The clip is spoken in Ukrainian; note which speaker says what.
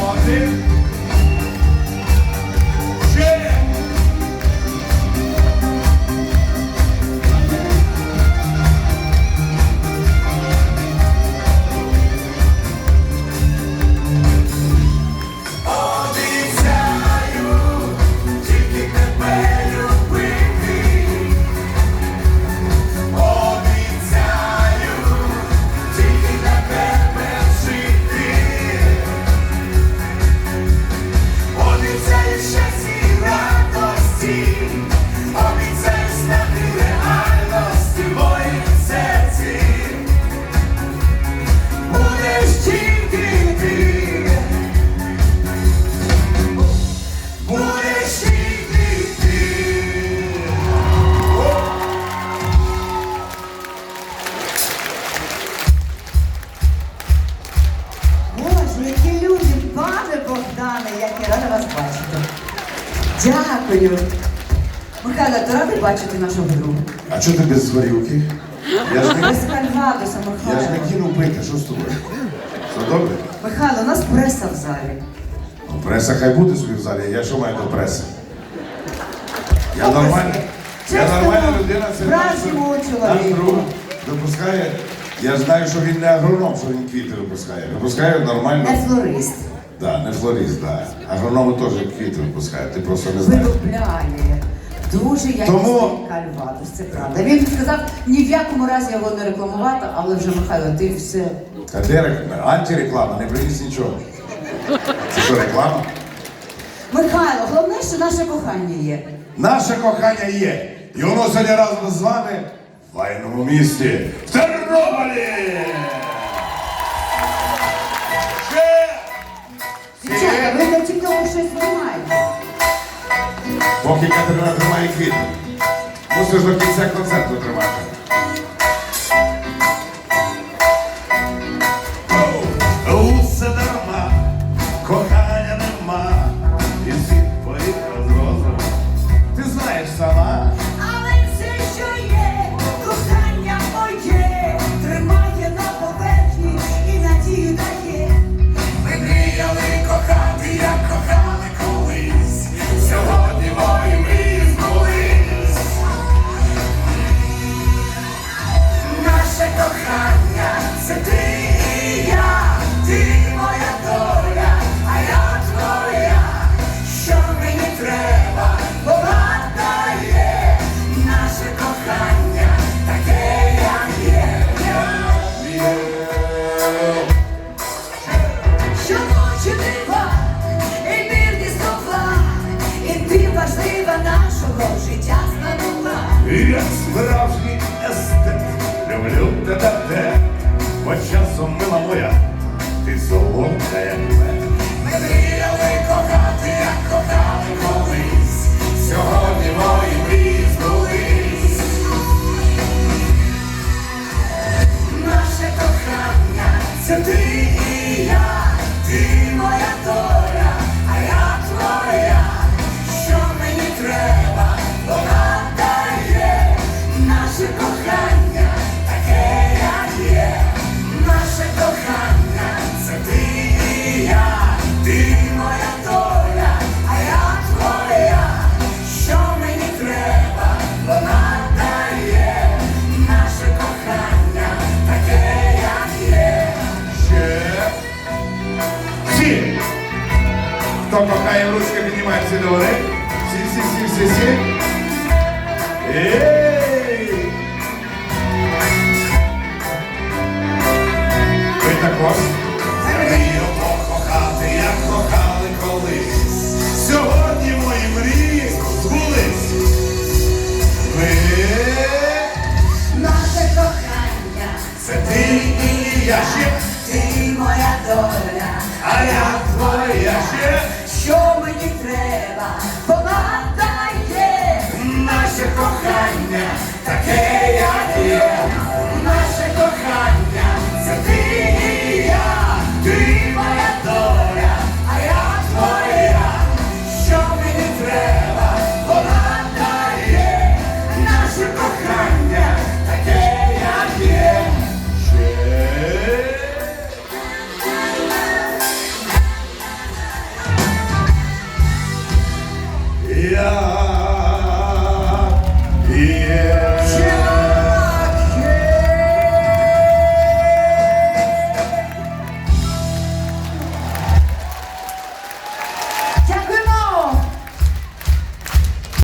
Speaker 1: morning. Дякую. Михайло, ти радий бачити нашого друга?
Speaker 2: А чого ти без горілки? Я ж не,
Speaker 1: Без Кальвадоса,
Speaker 2: я ж
Speaker 1: Михайло.
Speaker 2: не кинув пити, що з тобою? Все добре?
Speaker 1: Михайло, у нас преса в залі.
Speaker 2: Ну, преса хай буде собі в залі, я що маю до преси? Я нормальна, я
Speaker 1: Чесно,
Speaker 2: нормальна людина, це наш-
Speaker 1: чоловіку.
Speaker 2: друг випускає. Я знаю, що він не агроном, що він квіти випускає. Випускає нормально.
Speaker 1: Не флорист.
Speaker 2: Да, не флорист, да. Агрономи теж квіти випускають, ти просто не знаєш.
Speaker 1: Виробляє. Дуже якісний
Speaker 2: Тому-
Speaker 1: кальвадос, це правда. Він сказав ні в якому разі його не рекламувати, але вже Михайло, ти все.
Speaker 2: А де реклама? Антиреклама, не приніс нічого. Це що, реклама?
Speaker 1: Михайло, головне, що наше кохання є.
Speaker 2: Наше кохання є. І воно сьогодні разом з вами в файному місті в Тернополі.
Speaker 1: Тіктоку щось немає.
Speaker 2: Поки Катерина тримає квіт, Мусиш до кінця концерту тримати.
Speaker 1: Нашого життя станула.
Speaker 2: Я справжній естет, люблю тебе те, бо часом мила моя, ти солодка як Хто кохає ручки, піднімає всі до гори. Всі. Ей!